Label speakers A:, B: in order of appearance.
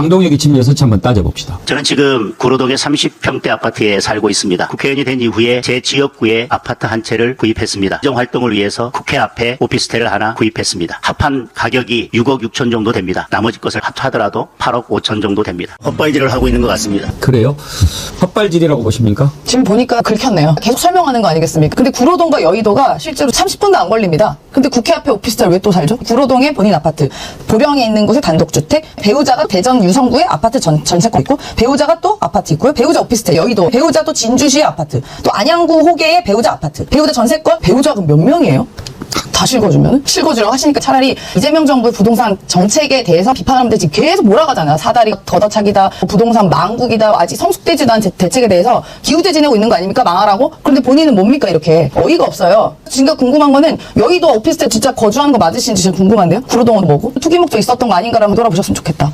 A: 상동역이 집 6채 한번 따져봅시다.
B: 저는 지금 구로동의 30평대 아파트에 살고 있습니다. 국회의원이 된 이후에 제 지역구에 아파트 한 채를 구입했습니다. 정정 활동을 위해서 국회 앞에 오피스텔을 하나 구입했습니다. 합한 가격이 6억 6천 정도 됩니다. 나머지 것을 합하더라도 8억 5천 정도 됩니다. 헛발질을 하고 있는 것 같습니다.
A: 그래요? 헛발질이라고 보십니까?
C: 지금 보니까 긁혔네요. 계속 설명하는 거 아니겠습니까? 근데 구로동과 여의도가 실제로 30분도 안 걸립니다. 근데 국회 앞에 오피스텔 왜 또 살죠? 구로동에 본인 아파트, 보령에 있는 곳에 단독주택, 배우자가 대전 유성구에 아파트 전, 전세권 있고, 배우자가 또 아파트 있고요. 배우자 오피스텔, 여의도, 배우자 또 진주시에 아파트, 또 안양구 호계에 배우자 아파트, 배우자 전세권, 배우자가 몇 명이에요? 다 실거주면 실거주라고 하시니까 차라리 이재명 정부의 부동산 정책에 대해서 비판하는데 지금 계속 몰아가잖아요. 사다리 걷어차기다, 뭐 부동산 망국이다, 아직 성숙되지도 않은 제- 대책에 대해서 기우제 지내고 있는 거 아닙니까? 망하라고? 그런데 본인은 뭡니까? 이렇게 어이가 없어요. 지금 궁금한 거는 여의도 오피스텔 진짜 거주하는 거 맞으신지 진짜 궁금한데요. 구로동은 뭐고 투기 목적 있었던 거 아닌가라면 돌아보셨으면 좋겠다.